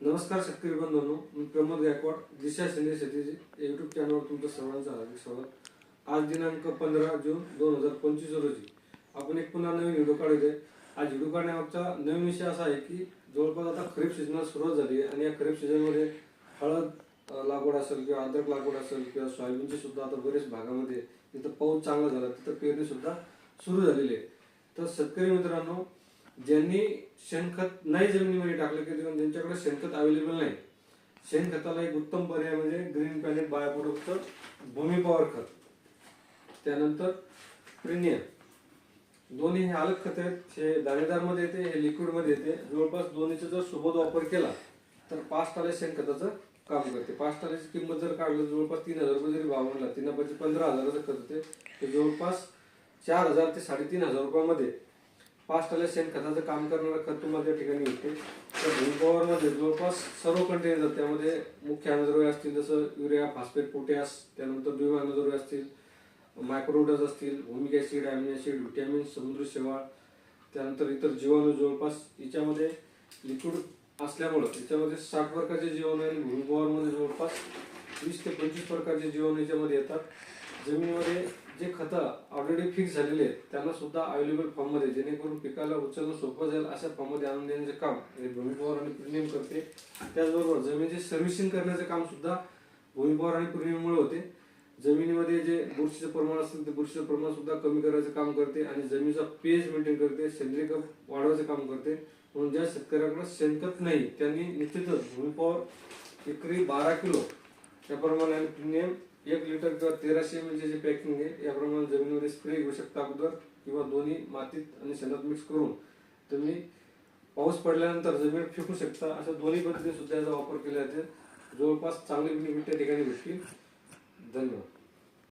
नमस्कार शेतकरी बंधूंनो मी प्रमोद गायकवाड दिशा शिंदे शेतीचे युट्यूब चॅनलवर तुमचं सर्वांचं हार्दिक स्वागत. आज दिनांक पंधरा जून दोन हजार पंचवीस रोजी. आपण एक पुन्हा नवीन व्हिडिओ आहे आज व्हिडिओ काढण्यामागचा नवीन विषय असा आहे की जवळपास आता खरीप सीझन सुरुवात झाली आहे आणि या खरीप सीझनमध्ये हळद लागवड असेल किंवा अद्रक लागवड असेल किंवा सोयाबीनची सुद्धा आता बरेच भागामध्ये जिथं पाऊस चांगला झाला तिथं पेरणी सुद्धा सुरू झालेली आहे. तर शेतकरी मित्रांनो ज्यांनी शेणखत नाही जमिनीमध्ये टाकलं किंवा ज्यांच्याकडे शेणखत अवेलेबल नाही. शेणखताला एक उत्तम पर्याय म्हणजे ग्रीन पॅलेट बायोप्रोडक्टचं भूमी पॉवर खत. त्यानंतर प्रिनियम दोन्ही हे अलग खत आहेत. हे दाणेदारमध्ये येते हे लिक्विडमध्ये येते. जवळपास दोन्हीचा जर सोबत वापर केला तर पाच टाल्या शेणखताचं काम करते. पाच टाल्याची किंमत जर काढलं जवळपास तीन हजार रुपये जरी भाव म्हणला तीन पंधरा हजाराचं खत होते. ते जवळपास चार हजार ते साडेतीन हजार रुपयामध्ये पाच टाल्या शेणखताचं काम करणारं खत तुम्हाला त्या ठिकाणी भेटते. तर भूमपावरमध्ये जवळपास सर्व कंटेनर त्यामध्ये मुख्य अनुद्रव्य असतील जसं युरिया फॉस्फेट पोटॅश त्यानंतर द्विम अनुद्रव्य असतील मायक्रोडस असतील भूमिक ऍसिड अॅमिनो ऍसिड व्हिटॅमिन समुद्र शेवाळ त्यानंतर इतर जीवाणू जवळपास याच्यामध्ये लिक्विड असल्यामुळं याच्यामध्ये साठ प्रकारचे जीवाणू आणि भूमी जवळपास वीस ते पंचवीस प्रकारचे जीवाणू याच्यामध्ये येतात. जमिनीमध्ये जे खतं ऑलरेडी फिक्स झालेले आहेत त्यांना सुद्धा अवेलेबल फॉर्ममध्ये जेणेकरून पिकाला उचलणं सोपं जाईल अशा फॉर्ममध्ये आणून देण्याचे काम हे आणि प्रीमियम करते. त्याचबरोबर जमिनीचे सर्व्हिसिंग करण्याचे काम सुद्धा भूमी आणि प्रीमियममुळे होते. जमिनीमध्ये जे बुरशीचं प्रमाण असेल ते बुरशीचं प्रमाण सुद्धा कमी करायचं काम करते आणि जमिनीचा पेज मेंटेन करते सेंद्रिय कप वाढवायचं काम करते. म्हणून ज्या शेतकऱ्याकडे शेणखत नाही त्यांनी निश्चितच भूमिपॉवर एकरी बारा किलो त्याप्रमाणे आणि प्रीमियम एक लिटर किंवा तेराशे एम जे पॅकिंग आहे याप्रमाणे जमिनीमध्ये स्प्रे घेऊ शकता अगोदर किंवा दोन्ही मातीत आणि शेणात मिक्स करून. तुम्ही पाऊस पडल्यानंतर जमीन फेकू शकता. अशा दोन्ही पद्धतीने सुद्धा याचा वापर केला जाते. जवळपास चांगली बेनिफिट त्या ठिकाणी भेटतील. धन्यवाद.